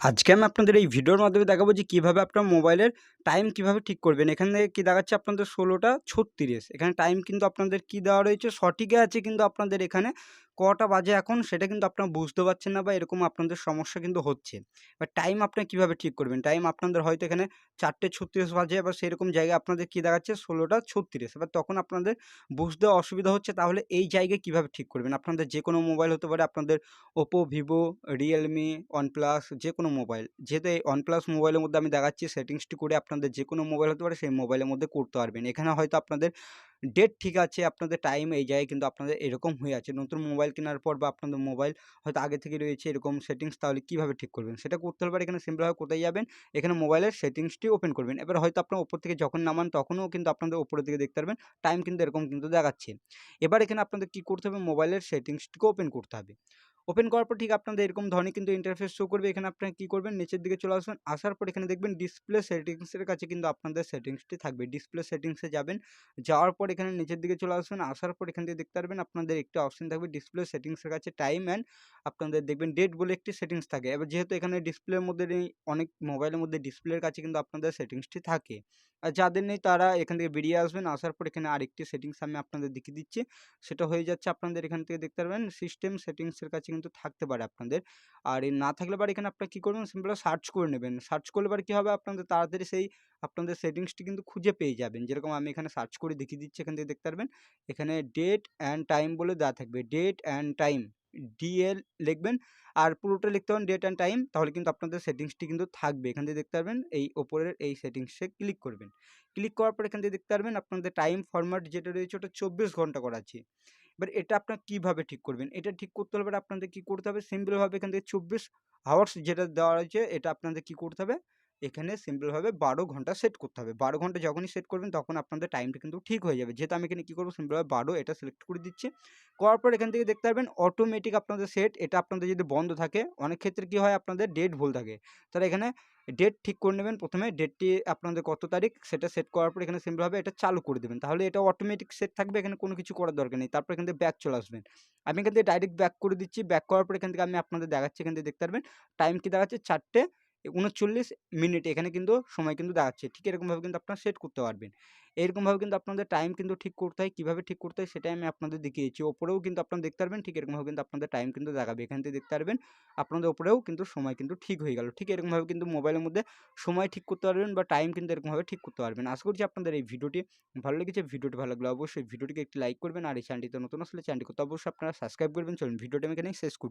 আজকে আমি আপনাদের এই ভিডিওর মাধ্যমে দেখাবো যে কীভাবে আপনার মোবাইলের টাইম কীভাবে ঠিক করবেন। এখান থেকে কী দেখাচ্ছে আপনাদের ষোলোটা ছত্রিশ। এখানে টাইম কিন্তু আপনাদের কী দেওয়া রয়েছে? সঠিকই আছে কিন্তু আপনাদের এখানে কটা বাজে এখন সেটা কিন্তু আপনারা বুঝতে পারছেন না বা এরকম আপনাদের সমস্যা কিন্তু হচ্ছে। এবার টাইম আপনি কীভাবে ঠিক করবেন? টাইম আপনাদের হয়তো এখানে চারটে ছত্রিশ বাজে বা সেরকম জায়গায় আপনাদের কী দেখাচ্ছে? ষোলোটা ছত্রিশ। এবার তখন আপনাদের বুঝতে অসুবিধা হচ্ছে, তাহলে এই জায়গায় কীভাবে ঠিক করবেন? আপনাদের যে কোনো মোবাইল হতে পারে, আপনাদের ওপো ভিভো রিয়েলমি ওয়ানপ্লাস যে কোনো মোবাইল যেহেতু এই ওয়ানপ্লাস মোবাইলের মধ্যে আমি দেখাচ্ছি সেটিংসটি করে আপনাদের যে কোনো মোবাইল হতে পারে, সেই মোবাইলের মধ্যে করতে পারবেন। এখানে হয়তো আপনাদের ডেট ঠিক আছে, আপনাদের টাইম এই যায় কিন্তু আপনাদের এরকম হয়ে আছে। নতুন মোবাইল কেনার পর বা আপনাদের মোবাইল হয়তো আগে থেকে রয়েছে এরকম সেটিংস তাহলে কীভাবে ঠিক করবেন? সেটা করতে হবে এখানে সিম্পলভাবে কোথায় যাবেন? এখানে মোবাইলের সেটিংসটি ওপেন করবেন। এবার হয়তো আপনার ওপর থেকে যখন নামান, তখনও কিন্তু আপনাদের ওপরের দিকে দেখতে পারবেন টাইম কিন্তু এরকম কিন্তু দেখাচ্ছে। এবার এখানে আপনাদের কী করতে হবে? মোবাইলের সেটিংসটিকে ওপেন করতে হবে। ওপেন করার পর ঠিক আপনাদের এরকম ধরনের কিন্তু ইন্টারফেস শো করবে। এখানে আপনারা কী করবেন? নিচের দিকে চলে আসবেন। আসার পর এখানে দেখবেন ডিসপ্লে সেটিংসের কাছে কিন্তু আপনাদের সেটিংসটি থাকবে। ডিসপ্লে সেটিংসে যাবেন। যাওয়ার পর এখানে নিচের দিকে চলে আসবেন। আসার পর এখান থেকে দেখতে পারবেন আপনাদের একটি অপশন থাকবে ডিসপ্লে সেটিংসের কাছে টাইম অ্যান্ড আপনাদের দেখবেন ডেট বলে একটি সেটিংস থাকে। এবার যেহেতু এখানে ডিসপ্লের মধ্যে নেই, অনেক মোবাইলের মধ্যে ডিসপ্লের কাছে কিন্তু আপনাদের সেটিংসটি থাকে। আর যাদের নেই তারা এখান থেকে বেরিয়ে আসবেন, আসার পর এখানে আরেকটি সেটিংস আমি আপনাদের দেখিয়ে দিচ্ছি। সেটা হয়ে যাচ্ছে আপনাদের এখান থেকে দেখতে পারবেন সিস্টেম সেটিংসের কাছে কিন্তু থাকতে পারে আপনাদের। আর না থাকলে পারে এখানে আপনারা কী করবেন সিম্পল সার্চ করে নেবেন। সার্চ করলে পারে কী হবে আপনাদের, তাড়াতাড়ি সেই আপনাদের সেটিংসটি কিন্তু খুঁজে পেয়ে যাবেন। যেরকম আমি এখানে সার্চ করে দেখিয়ে দিচ্ছি, এখান থেকে দেখতে পারবেন। এখানে ডেট অ্যান্ড টাইম বলে দেওয়া থাকবে। ডেট অ্যান্ড টাইম ডিএল লিখবেন আর পুরোটা লিখতে পারেন ডেট অ্যান্ড টাইম তাহলে কিন্তু আপনাদের সেটিংসটি কিন্তু থাকবে। এখান থেকে দেখতে পারবেন, এই ওপরের এই সেটিংসে ক্লিক করবেন। ক্লিক করার পর এখান থেকে দেখতে পারবেন আপনাদের টাইম ফরম্যাট যেটা রয়েছে ওটা চব্বিশ ঘণ্টা করা আছে এবার এটা আপনার কীভাবে ঠিক করবেন? এটা ঠিক করতে হলে আপনাদের কী করতে হবে? সিম্পলভাবে এখান থেকে চব্বিশ আওয়ার্স যেটা দেওয়া রয়েছে, এটা আপনাদের কী করতে হবে? এখানে সিম্পলভাবে বারো ঘণ্টা সেট করতে হবে। বারো ঘণ্টা যখনই সেট করবেন, তখন আপনাদের টাইমটা কিন্তু ঠিক হয়ে যাবে। যেহেতু আমি এখানে কী করব? সিম্পলভাবে বারো এটা সিলেক্ট করে দিচ্ছি। করার পর এখান থেকে দেখতে পারবেন অটোমেটিক আপনাদের সেট এটা আপনাদের যদি বন্ধ থাকে, অনেক ক্ষেত্রে কী হয়, আপনাদের ডেট ভুল থাকে। তাহলে এখানে ডেট ঠিক করে নেবেন। প্রথমে ডেটটি আপনাদের কত তারিখ, সেটা সেট করার পর এখানে সিম্পলভাবে এটা চালু করে দেবেন। তাহলে এটা অটোমেটিক সেট থাকবে, এখানে কোনো কিছু করার দরকার নেই। তারপর এখান থেকে ব্যাক চলে আসবেন। আমি এখান থেকে ডাইরেক্ট ব্যাক করে দিচ্ছি। ব্যাক করার পর এখান থেকে আমি আপনাদের দেখাচ্ছি। এখান থেকে দেখতে পারবেন টাইম কি দেখাচ্ছে চারটে উনচল্লিশ মিনিট এখানে কিন্তু সময় কিন্তু দেখাচ্ছে ঠিক এরকমভাবে কিন্তু আপনারা সেট করতে পারবেন। এরকমভাবে কিন্তু আপনাদের টাইম কিন্তু ঠিক করতে হয়। কীভাবে ঠিক করতে হয় সেটাই আমি আপনাদের দেখিয়েছি ওপরেও কিন্তু আপনারা দেখতে পারবেন, ঠিক এরকমভাবে কিন্তু আপনাদের টাইম কিন্তু দেখাবে এখান থেকে দেখতে পারবেন, আপনাদের ওপরেও কিন্তু সময় কিন্তু ঠিক হয়ে গেল। ঠিক এরকমভাবে কিন্তু মোবাইলের মধ্যে সময় ঠিক করতে পারবেন বা টাইম কিন্তু এরকমভাবে ঠিক করতে পারবেন। আশা করছি আপনাদের এই ভিডিওটি ভালো লেগেছে। ভিডিওটি ভালো লাগলে অবশ্যই ভিডিওটিকে একটি লাইক করবেন। আর এই চ্যানেলটিতে নতুন আসলে চ্যানেলটি করতে অবশ্যই আপনারা সাবস্ক্রাইব করবেন। চলুন, ভিডিওটি আমি এখানেই শেষ করছি।